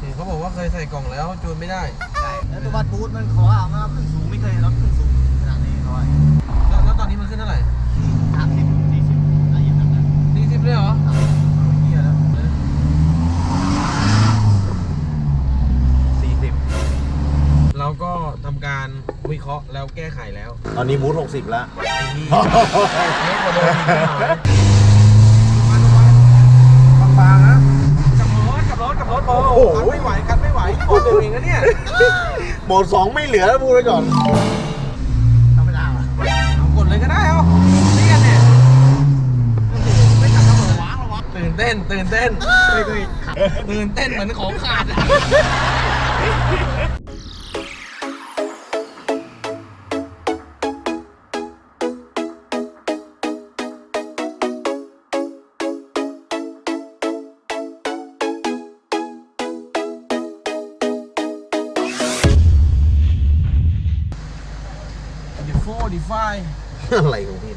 เห็นเขาบอกว่าเคยใส่กล่องแล้วจูนไม่ได้ ใช่แล้วตัววัดบูธมันขอเอามาขึ้นสูงไม่เคยเห็นรถขึ้นสูงขนาดนี้เขาว่าแล้วแล้วตอนนี้มันขึ้นเท่าไหร่สามสิบสี่สิบอะไรอย่างนั้นนะสี่สิบเลยเหรอเอาเฮียแล้วสี่สิบเราก็ทำการวิเคราะห์แล้วแก้ไขแล้วตอนนี้บูธหกสิบแล้ว ไอ้เหี้ยเล็กกว่าเดิมอีกหน่อย บางๆนะ กับรถกับรถกับรถโอ้ โอ้โห คันไม่ไหวคันไม่ไหวโคตรเดิมเองนะเนี่ยโหมดสองไม่เหลือแล้วพูดไว้ก่อนธรรมดาอะเอากดเลยก็ได้เอานี่กันเนี่ยโอ้โหไม่จับเสมอว้างระวังตื่นเต้นตื่นเต้นไม่เคยขับตื่นเต้นเหมือนของขาดอะ ไฟอะไรของพี่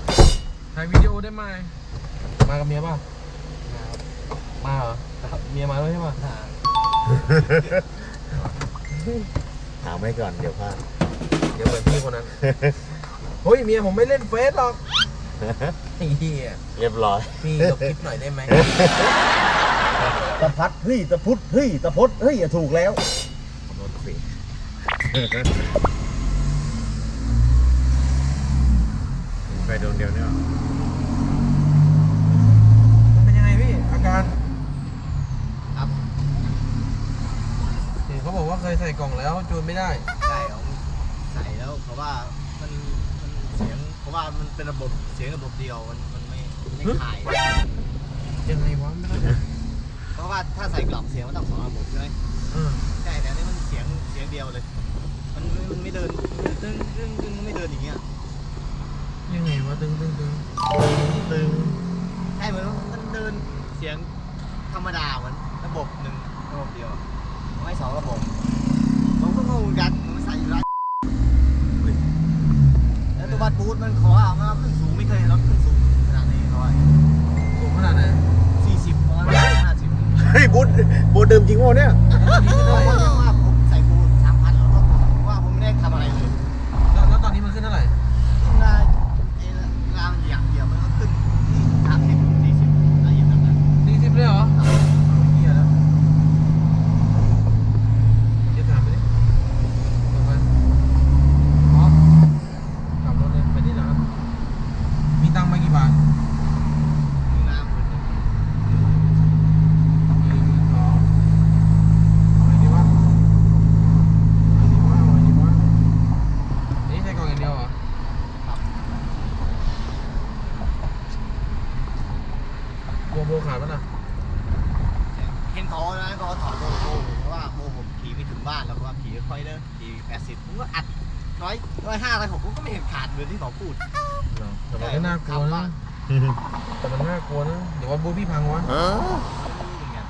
ถ่ายวิดีโอได้ไหมมากับเมียป่ะมาเหรอเมียมาด้วยใช่ป่ะถามไว้ก่อนเดี๋ยวพลาดเดี๋ยวเหมือนพี่คนนั้นเฮ้ยเมียผมไม่เล่นเฟซหรอกไอ้เหี้ยเรียบร้อยพี่ลบคลิปหน่อยได้ไหมตะพัดเฮ้ยตะพุดเฮ้ยตะพดเฮ้ยอย่าถูกแล้วรถฟรีไปดวงเดียวเนี่ยมันเป็นยังไงพี่ อาการ ครับเห็นเขาบอกว่าเคยใส่กล่องแล้วจูนไม่ได้ ใช่ของใส่แล้วเพราะว่ามันมันเสียงเพราะว่ามันเป็นระบบเสียงระบบเดียวมันมันไม่ไม่ขายยังไงวะไม่เข้าใจเพราะว่าถ้าใส่กล่องเสียงมันต้องสองระบบใช่ไหมเออใช่แต่อันนี่มันเสียงเสียงเดียวเลย มันไม่มันไม่เดินตึ้งตึ้งตึ้งไม่เดินอย่างเงี้ย ยังไงวะตึงตึงตึงตึงใช่เหมือนมันเดินเสียงธรรมดาเหมือนระบบหนึ่งระบบเดียวไม่สองระบบผมก็งงเหมือนกันมันใส่อยู่ร้านแล้วตัววัดบูธมันขอเอามาขึ้นสูงไม่เคยเห็นรถขึ้นสูงขนาดนี้เขาว่าสูงขนาดไหนสี่สิบประมาณห้าสิบเฮ้ยบูธบูธเดิมจริงวะเนี่ย เพราะว่าว่าผมใส่บูธสามพันหรอเพราะว่าผมไม่ได้ทำอะไรเลย แล้วแล้วตอนนี้มันขึ้นเท่าไหร่ เวลาเวลาอย่างเดียวมันก็ขึ้นที่สามสิบสี่สิบอะไรอย่างนั้นนะ สี่สิบเลยเหรอเอาเฮียแล้วเดี๋ยวถามไปดิกลับไปอ๋อกลับรถเลยไปที่ร้าน มีตังค์ไปกี่บาท มีน้ำหมื่นหนึ่ง หนึ่งสองเอาไงดีวะเอาไงดีวะเอาไงดีวะนี่ใช้กล่องอย่างเดียวเหรอ โบโบขาดปะน่ะ เห็นเขานะเขาถอดโบโบเพราะว่าโบผมขี่ไม่ถึงบ้านแล้วก็ว่าขี่ค่อยๆเด้อขี่แปดสิบผมก็อัดร้อยร้อยห้าร้อยหกผมก็ไม่เห็นขาดเหมือนที่เขาพูด แต่มันก็น่ากลัวนะแต่มันน่ากลัวนะเดี๋ยวว่าบูพี่พังวะอย่างเงี้ย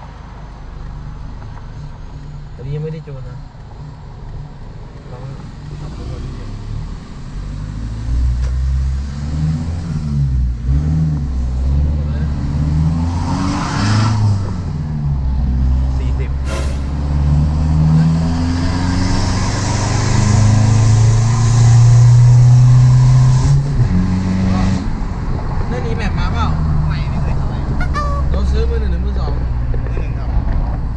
แต่นี่ยังไม่ได้จูนนะลองขับรถดูดิ สี่สิบ ได้รีแมปมาเปล่า ไม่ไม่เคยทำอะไร เราซื้อมือหนึ่งหรือมือสอง มือหนึ่งครับ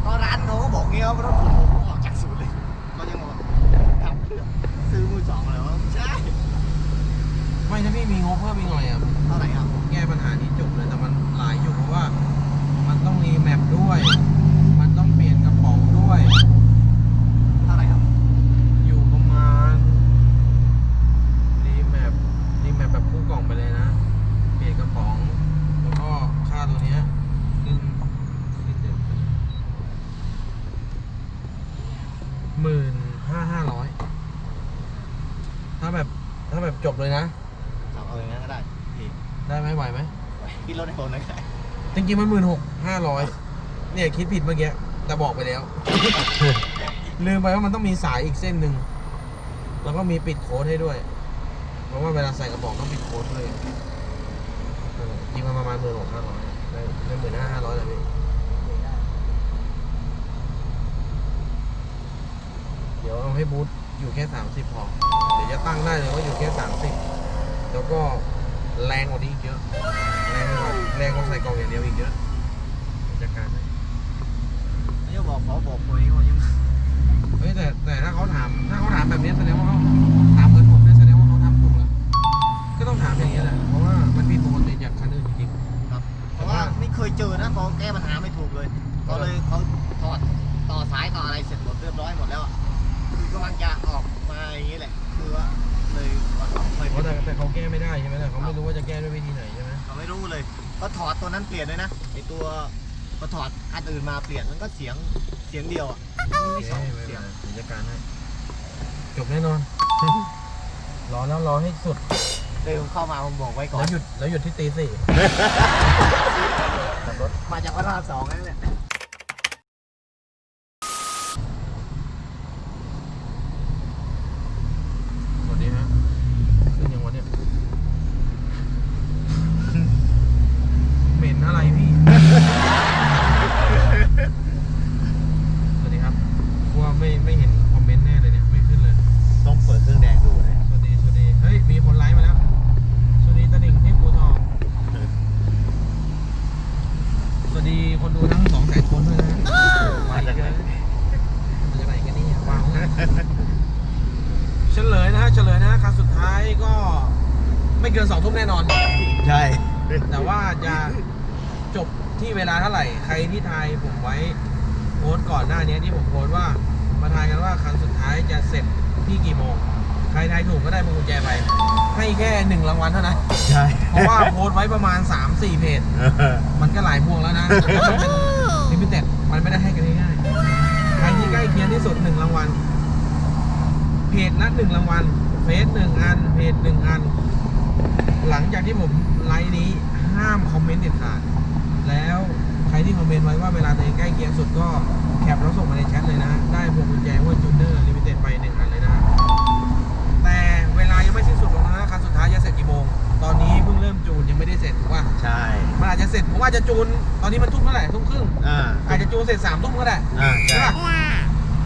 ก็ร้านเขาก็บอกเงี้ยว่ารถผมผมออกจากศูนย์เลยเขายังบอกครับซื้อมือสองเลยวะไม่ใช่ ไม่ถ้าพี่มีงบเพิ่มอีกหน่อยอะ เท่าไหร่ครับ แก้ปัญหานี้จบเลย แต่มันหลายอยู่เพราะว่า มันต้องรีแมปด้วย มันต้องเปลี่ยนกระป๋องด้วย เท่าไหร่ครับ อยู่ประมาณรีแมปรีแมปแบบคู่กล่องไปเลยนะ เปลี่ยนกระป๋อง แล้วก็ค่าตัวเนี้ยขึ้นขึ้นเดือนหมื่นห้าห้าร้อยถ้าแบบถ้าแบบจบเลยนะ เอาเอาอย่างนั้นก็ได้พี่ ได้ไหมไหวไหม พี่รถในโฟนนะ จริงๆมันหมื่นหกห้าร้อยเนี่ยคิดผิดเมื่อกี้แต่บอกไปแล้ว ลืมไปว่ามันต้องมีสายอีกเส้นหนึ่งแล้วก็มีปิดโค้ดให้ด้วย เพราะว่าเวลาใส่กระบอกต้องปิดโค้ดเลยเออจริงมันประมาณหมื่นหกห้าร้อยได้หมื่นห้าห้าร้อยเลยพี่ให้บูทอยู่แค่30พอ เดี๋ยวจะตั้งได้เลยว่าอยู่แค่30แล้วก็แรงกว่านี้อีกเยอะ แรงกว่าแรงกว่าใส่กล่องอย่างเดียวอีกเยอะจัดการให้ไม่จะบอกขอบอกหวยเขายังเฮ้ยแต่แต่ถ้าเขาถามถ้าเขาถามแบบนี้แสดงว่าเขา จบแน่นอน รอแล้วรอให้สุด เลยผมเข้ามาผมบอกไว้ก่อแล้น วหยุดแล้วหยุดที่ตีสี่ ขับรถ มาจากพระรามสองนั่นแหละ สวัสดีฮะขึ้นยังวันเนี้ยเหม็นอะไรพี่ สวัสดีครับว่าไม่ไม่เห็นคอมเมนต์แน่เลยเนี่ย ไม่ขึ้นเลย ต้องเปิดเครื่องแดงดูเลย สวัสดี สวัสดี เฮ้ย มีคนไลฟ์มาแล้ว สวัสดีตะดิ่งที่ปูทอง สวัสดีคนดูทั้งสองแสนคนด้วยนะฮะมาจากไหนมาจากไหนกันเนี่ยวางนะเฉลยนะฮะเฉลยนะฮะครั้งสุดท้ายก็ไม่เกินสองทุ่มแน่นอน ใช่ แต่ว่าจะจบที่เวลาเท่าไหร่ ใครที่ทายผมไว้โพสต์ก่อนหน้านี้ที่ผมโพสต์ว่ามาทายกันว่า ครั้งสุดท้ายจะเสร็จที่กี่โมง ใครทายถูกก็ได้พวงกุญแจไป ให้แค่หนึ่งรางวัลเท่านั้น ใช่เพราะว่าโพสต์ไว้ประมาณ 3-4 เพจ มันก็หลายพวงแล้วนะแล้วมันเป็นลิมิเต็ดมันไม่ได้ให้กันง่ายๆ ใครที่ใกล้เคียงที่สุดหนึ่งรางวัล เพจละหนึ่งรางวัล เฟซหนึ่งอัน เพจหนึ่งอัน หลังจากที่ผมไลฟ์นี้ห้ามคอมเมนต์เด็ดขาด แล้วใครที่คอมเมนต์ไว้ว่าเวลาตัวเองใกล้เคียงสุดก็แคปแล้วส่งมาในแชทเลยนะ อาจจะจูนตอนนี้มันทุ่มเท่าไหร่ทุ่มครึ่งอ่าอาจจะจูนเสร็จสามทุ่มก็ได้อ่าใช่ใช่ป่ะ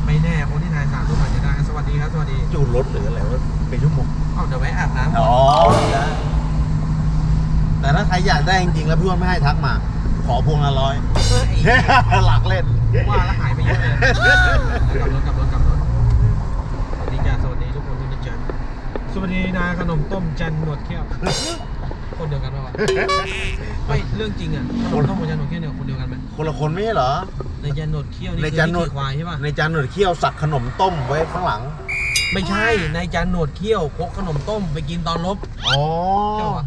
ไม่แน่คนที่ทายสามทุ่มอาจจะได้สวัสดีครับสวัสดีจูนรถหรืออะไรวะเป็นชั่วโมงเอ้าเดี๋ยวแวะอาบน้ำก่อนอ๋อได้แต่ถ้าใครอยากได้จริงๆแล้วพี่อ้วนไม่ให้ทักมา ขอพวงละร้อย เฮ้ยหลักเล่น ว่าแล้วหายไปเยอะเลยกลับรถกลับรถกลับรถสวัสดีจ้าสวัสดีทุกคนด้วยนะจ๊ะสวัสดีนาขนมต้มจันหนวดเขี้ยว คนเดียวกันปะวะไม่เรื่องจริงอะขนมต้มกับจันหนวดเขี้ยวเนี่ยคนเดียวกันไหมคนละคนไม่ใช่เหรอ ในจันหนวดเขี้ยวนี่ในคือจันที่หนวดขี่ควายใช่ป่ะในจานหนวดเขี้ยวสักขนมต้มไว้ข้างหลัง ไม่ใช่ในจันหนวดเขี้ยวพกขนมต้มไปกินตอนลบอ๋อใช่ปะ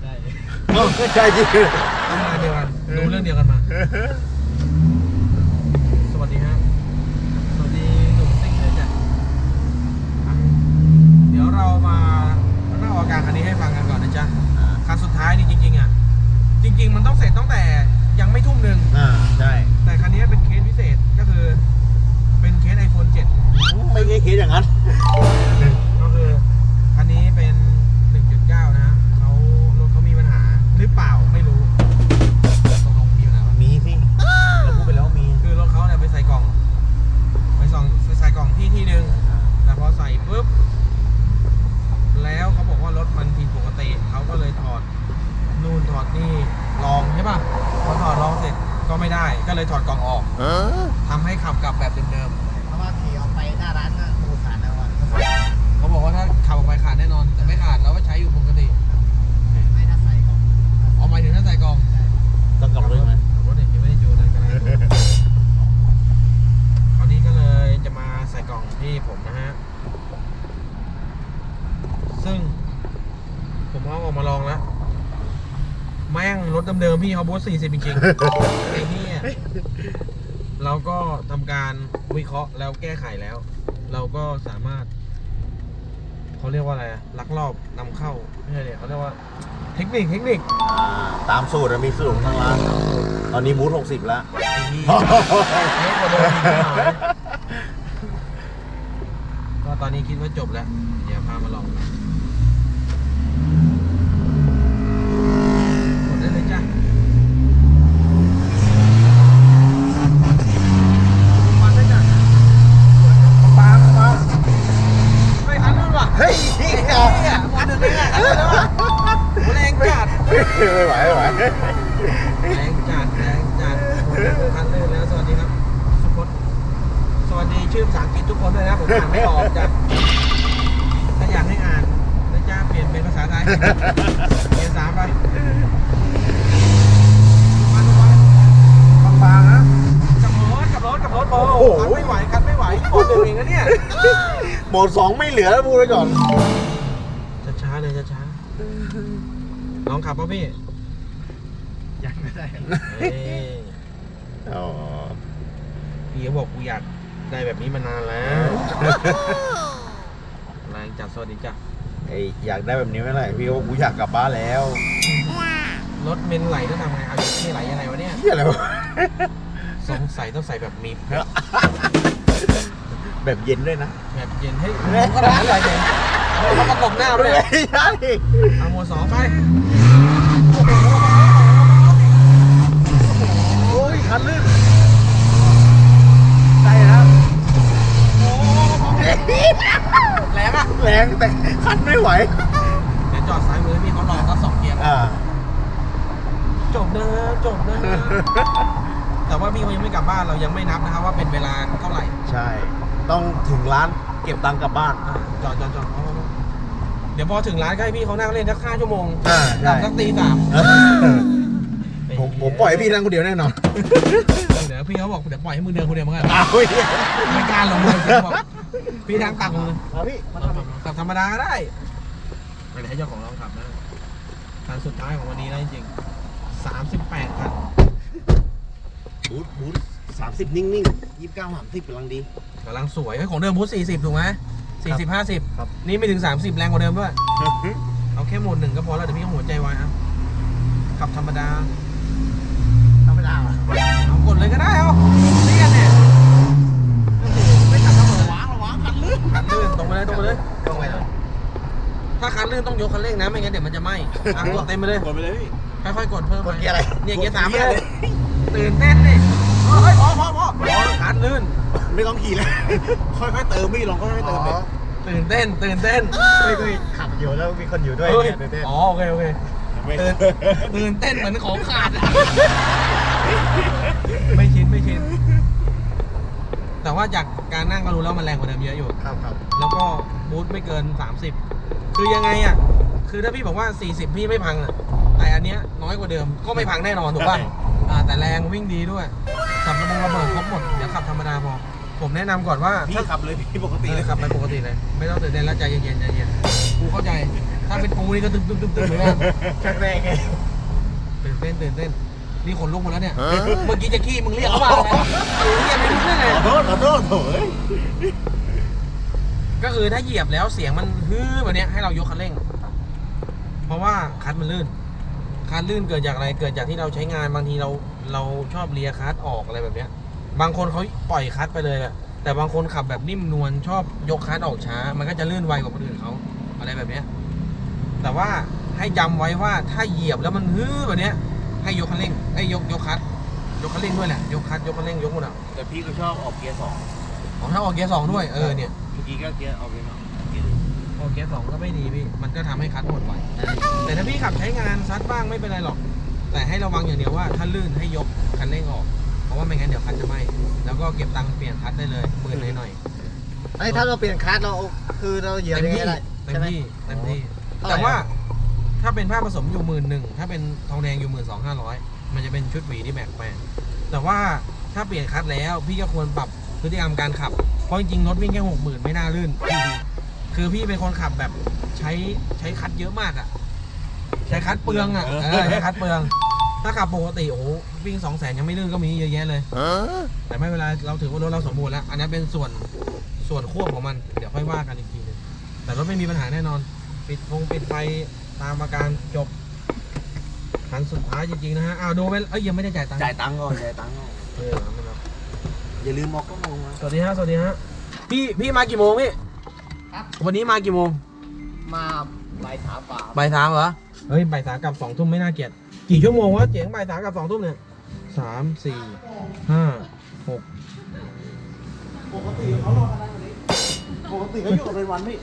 ใช่เออใช่จริงทำงานเดียวกันดูเรื่องเดียวกันมา สวัสดีฮะ สวัสดีหนุ่มซิ่งเลยจ้ะอะเดี๋ยวเรามาเล่าอาการคันนี้ให้ฟังกันก่อนนะจ๊ะ คันสุดท้ายนี่จริงๆอะ จริง ๆ มันต้องเสร็จตั้งแต่ยังไม่ทุ่มหนึ่ง อ่าใช่ แต่คันนี้เป็นเคสพิเศษก็คือ เป็นเคส iPhone 7 ไม่ใช่คิดอย่างนั้น ก็คือคันนี้เป็น 1.9 นะฮะเขารถเขามีปัญหาหรือเปล่าไม่รู้ตกลงมีปัญหาปะ มีสิเราพูดไปแล้วมี คือรถเขาเนี่ยไปใส่กล่อง ไปส่องไปใส่กล่องที่ที่หนึ่งแต่พอใส่ปุ๊บ แล้วเขาบอกว่ารถมันผิดปกติ เขาก็เลยถอดนู่นถอดนี่ลองใช่ป่ะพอถอดลองเสร็จก็ไม่ได้ ก็ เลยถอดกล่องออกทำให้ขับกลับแบบเดิมเพราะว่าขี่ออกไปหน้าร้านก็โอ้ขาดแล้วอะๆเขาบอกว่าถ้าขับออกไปขาดแน่นอน แต่ไม่ขาดเราก็ใช้อยู่ปกติไม่ถ้าใส่ก่อนออกหมายถึงถ้าใส่กล่องต้องกลับรถไหมขับรถเนี่ยยังไม่ได้จูนอะไรกันเลยคราวนี้ก็เลยจะมาใส่กล่องที่ผมนะฮะซึ่ง ผมเอาออกมาลองแล้ว แม่งรถเดิมๆพี่เขาโบสสี่สิบจริงๆไอ้เนี่ยเรา ก็ทำการวิเคราะห์แล้วแก้ไขแล้ว เราก็สามารถเขาเรียกว่าอะไรอะลักลอบนำเข้าไม่ใช่เนี่ยเขาเรียกว่าเทคนิคเทคนิคอ่าตามสูตรอะมีสูตรของทางร้าน ตอนนี้บูธหกสิบแล้ว ไอ้เหี้ยเยอะกว่าเดิมอีกนิดหน่อยก็ตอนนี้คิดว่าจบแล้ว เดี๋ยวพามาลอง เฮ้ยนี่เอาวันหนึ่งเนี่ยแรงจัดไม่ไหวไม่ไหวแรงจัดแรงจัดทันเลยแล้วสวัสดีครับทุกคนสวัสดีชื่อภาษาอังกฤษทุกคนด้วยนะผมอ่านไม่ออกจ้ะถ้าอยากให้อ่านนะจ้าเปลี่ยนเป็นภาษาไทยเปลี่ยนสามไปบางๆนะกับรถขับรถขับรถโอ้โหคันไม่ไหวคันไม่ไหวโอ้โวเองนะเนี่ย มดสองไม่เหลือแล้วพูดไว้ก่อนช้าๆเลยช้าๆลองขับป่ะพี่อยากไม่ได้เอ้ยอ๋อพี่เขาบอกกูอยากได้แบบนี้มานานแล้วแรงจัดสวัสดีจ้ะไออยากได้แบบนี้ไม่ไรพี่ว่ากูอยากกลับบ้านแล้วรถเมนไหลต้องทำไงเอาที่ไหลยังไงวะเนี่ยเฮียอะไรวะสงสัยต้องใส่แบบมี แบบเย็นด้วยนะ แบบเย็นให้ยขนาดนั้นเลยเย็นเอาเขาประกบหน้าด้วยไม่ใช่เอาหมวดสองไปโอ้ยคันลื่นใช่ครับแรงอะแรงแต่คันไม่ไหว เดี๋ยวจอดซ้ายมือพี่เขารอสักสองเกียร์อ่า จบนะจบนะแต่ว่าพี่เขายังไม่กลับบ้านเรายังไม่นับนะครับว่าเป็นเวลาเท่าไหร่ ใช่ ต้องถึงร้านเก็บตังค์กลับบ้าน อะจอดจอดจอดเอาเอาเอาเดี๋ยวพอถึงร้านก็ให้พี่เขานั่งเล่นสักห้าชั่วโมงอ่าใช่กลับสักตีสามผมผมปล่อยให้พี่นั่งคนเดียวแน่นอนเดี๋ยวพี่เขาบอกเดี๋ยวปล่อยให้มึงเดินคนเดียวเหมือนกันอ้าวเฮ้ยไม่กล้าลงเลยพี่บอกพี่ทางตักเลยเอาพี่มาทำขับธรรมดาก็ได้ไม่ได้ให้เจ้าของลองขับนะคันสุดท้ายของวันนี้นะจริงๆสามสิบแปดคัน บูทบูท สามสิบนิ่งๆยี่สิบเก้าสามสิบกำลังดี กำลังสวยเฮ้ยของเดิมพุทสี่สิบถูกไหมสี่สิบห้าสิบครับ นี่ไม่ถึงสามสิบแรงกว่าเดิมด้วย เอาแค่โหมดหนึ่งก็พอแล้วเดี๋ยวพี่ก็หัวใจไว้นะขับธรรมดา ธรรมดาอะเอากดเลยก็ได้เอาเรียนเนี่ยโอ้โหไม่ขับเสมอระวังระวังคันลื่นคันลื่นตรงไปเลยตรงไปเลย ตรงไปเลยถ้าคันลื่นต้องยกคันเร่งนะไม่งั้นเดี๋ยวมันจะไหม้อะกดเต็มไปเลย กดไปเลยพี่ค่อยๆกดเพิ่มกไปดเกียร์อะไรเนี่ยเกียร์สามไปกดเลเกียร์ตื่นเต้นดิ เฮ้ยพอพอพอพอคันลื่นไม่ต้องขี่เลยค่อยๆเติมพี่ลองค่อยๆเติมเลยตื่นเต้นตื่นเต้นไม่เคยขับอยู่แล้วมีคนอยู่ด้วยเฮ้ยเนี่ยเต้นอ๋อโอเคโอเคไม่ตื่นตื่นเต้นเหมือนของขาดอะไม่ชินไม่ชินแต่ว่าจากการนั่งก็รู้แล้วมันแรงกว่าเดิมเยอะอยู่ครับครับแล้วก็บูทไม่เกิน 30 คือยังไงอะคือถ้าพี่บอกว่า 40 พี่ไม่พังอะแต่อันเนี้ยน้อยกว่าเดิมก็ไม่พังแน่นอนถูกป่ะ อ่าแต่แรงวิ่งดีด้วยขับระเบิดระเบิดครบหมดเดี๋ยวขับธรรมดาพอผมแนะนำก่อนว่าพี่ถ้าขับเลยพี่ปกติตีเลเลยยขับไปปกติเลย ไม่ต้องตื่นเต้นแล้วใจเย็นๆใจเย็นกูเข้าใจถ้าเป็นกูนี่ก็ตึ๊บตึ๊บตึ๊บตึ๊บเหมือนกันแข็งแรงไงตื่นเต้นตื่นเต้นนี่ขนลุกหมดแล้วเนี่ยเมื่อกี้จะขี้มึงเรียกเขามาอะไรเรียกไม่รู้ได้ไงขอโทษขอโทษโถ่เอ้ยก็คือถ้าเหยียบแล้วเสียงมันฮือแบบเนี้ยให้เรายกคันเร่ง เพราะว่าคันมันลื่น คันลื่นเกิดจากอะไรเกิดจากที่เราใช้งานบางทีเราเราชอบเลียคัสออกอะไรแบบเนี้ย บางคนเขาปล่อยคัสไปเลยอะแต่บางคนขับแบบนิ่มนวลชอบยกคัสออกช้า มันก็จะลื่นไวกว่าคนอื่นเขาอะไรแบบเนี้ยแต่ว่าให้จำไว้ว่าถ้าเหยียบแล้วมันฮือแบบเนี้ย ให้ยกคันเร่งให้ยกยกคัสยกคันเร่งด้วยแหละยกคัสยกคันเร่งยกหมดอะแต่พี่ก็ชอบออกเกียร์สองของถ้าออกเกียร์สองด้วยเออเนี่ยเมื่อกี้ก็เกียร์ออกเกียร์สองเกียร์ ออกเกียร์สองก็ไม่ดีพี่ มันก็ทำให้คัดหมดไวแต่ถ้าพี่ขับใช้งานซัดบ้างไม่เป็นไรหรอก แต่ให้ระวังอย่างเดียวว่าถ้าลื่นให้ยกคันเร่งออก เพราะว่าไม่งั้นเดี๋ยวคันจะไหม้ แล้วก็เก็บตังค์เปลี่ยนคัดได้เลยหมื่นหน่อยไอ้ถ้าเราเปลี่ยนคัสเราคือเราเหๆยียบเต็มยังไงที่ได้เต็มใช่ไหม ที่เต็มที่ เท่าไหร่ แต่ว่าถ้าเป็นผ้าผสมอยู่หมื่นหนึ่งถ้าเป็นทองแดงอยู่หมื่นสองห้าร้อยมันจะเป็นชุดหวีที่แม็กแปลงแต่ว่าถ้าเปลี่ยนคัดแล้วพี่ก็ควรปรับพฤติกรรมการขับ เพราะจริงๆรถวิ่งแค่หกหมื่นไม่น่าลื่น คือพี่เป็นคนขับแบบใช้ใช้คัดเยอะมากอะ ใช้คัดเปลืองอะเออใช้คัดเปลือง ถ้าขับปกติโอ้โหวิ่งสองแสนยังไม่ลื่นก็มีเยอะแยะเลย แต่ไม่เป็นไรเราถือว่ารถเราสมบูรณ์แล้ว อันนี้เป็นส่วนส่วนควบของมัน เดี๋ยวค่อยว่ากันอีกทีหนึงแต่รถไม่มีปัญหาแน่นอน ปิดฟงปิดไฟตามอาการจบคันสุดท้ายจริงๆนะฮะอ้าวดูไปเอ้ยยังไม่ได้จ่ายตังค์จ่ายตังค์ก่อนจ่ายตังค์ก่อนเออไม่รับอย่าลืมมอกก็มองมาสวัสดีฮะสวัสดีฮะพี่พี่มากี่โมงพี่ ครับ วันนี้มากี่โมงมาใบายสามป่าบ่ายสามเหรอ เฮ้ยบ่ายสามกับสองทุ่มไม่น่าเกลียด กี่ชั่วโมงวะเจ๋งบ่ายสามกับสองทุ่มเนี่ยสามสี่ห้าหกปกติเขารอกันได้วันนี้ปกติเขาอยู่เป็นวันพี่